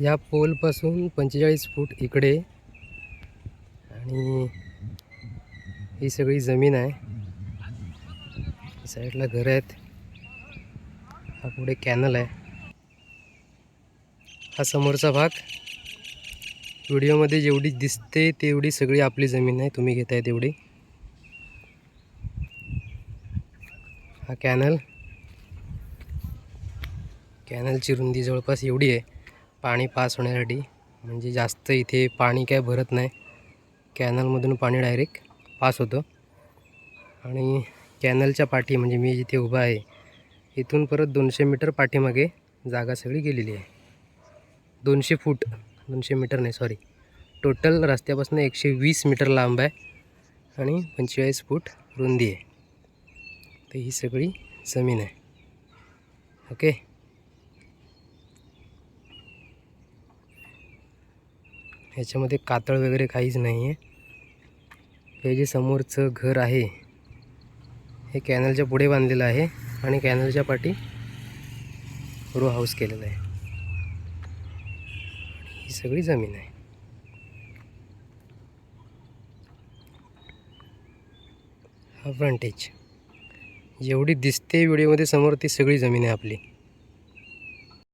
या पोलपासून पंचेचाळीस फूट इकडे. आणि ही सगळी जमीन आहे. साईडला घरं आहेत. हा पुढे कॅनल आहे. हा समोरचा भाग. व्हिडिओमध्ये जेवढी दिसते तेवढी सगळी आपली जमीन आहे. तुम्ही घेताय तेवढी. हा कॅनल. कॅनलची रुंदी जवळपास एवढी आहे. पाणी पास होण्यासाठी. म्हणजे जास्त इथे पाणी काय भरत नाही. कॅनलमधून पाणी डायरेक्ट पास होतं. आणि कॅनलच्या पाठी म्हणजे मी जिथे उभा आहे इथून परत दोनशे मीटर पाठीमागे जागा सगळी गेलेली आहे. दोनशे फूट दोनशे मीटर नाही सॉरी टोटल रस्त्यापासून एकशे वीस मीटर लांब आहे आणि पंचेचाळीस फूट रुंदी आहे. तर ही सगळी जमीन आहे. ओके ह्याच्यामध्ये कातळ वगैरे काहीच नाही आहे हे जे समोरचं घर आहे हे कॅनलच्या पुढे बांधलेलं आहे आणि कॅनलच्या पाठी रो हाऊस केलेला आहे. ही सगळी जमीन आहे. हा फ्रंटेज जेवढी दिसते व्हिडिओमध्ये समोर ती सगळी जमीन आहे आपली.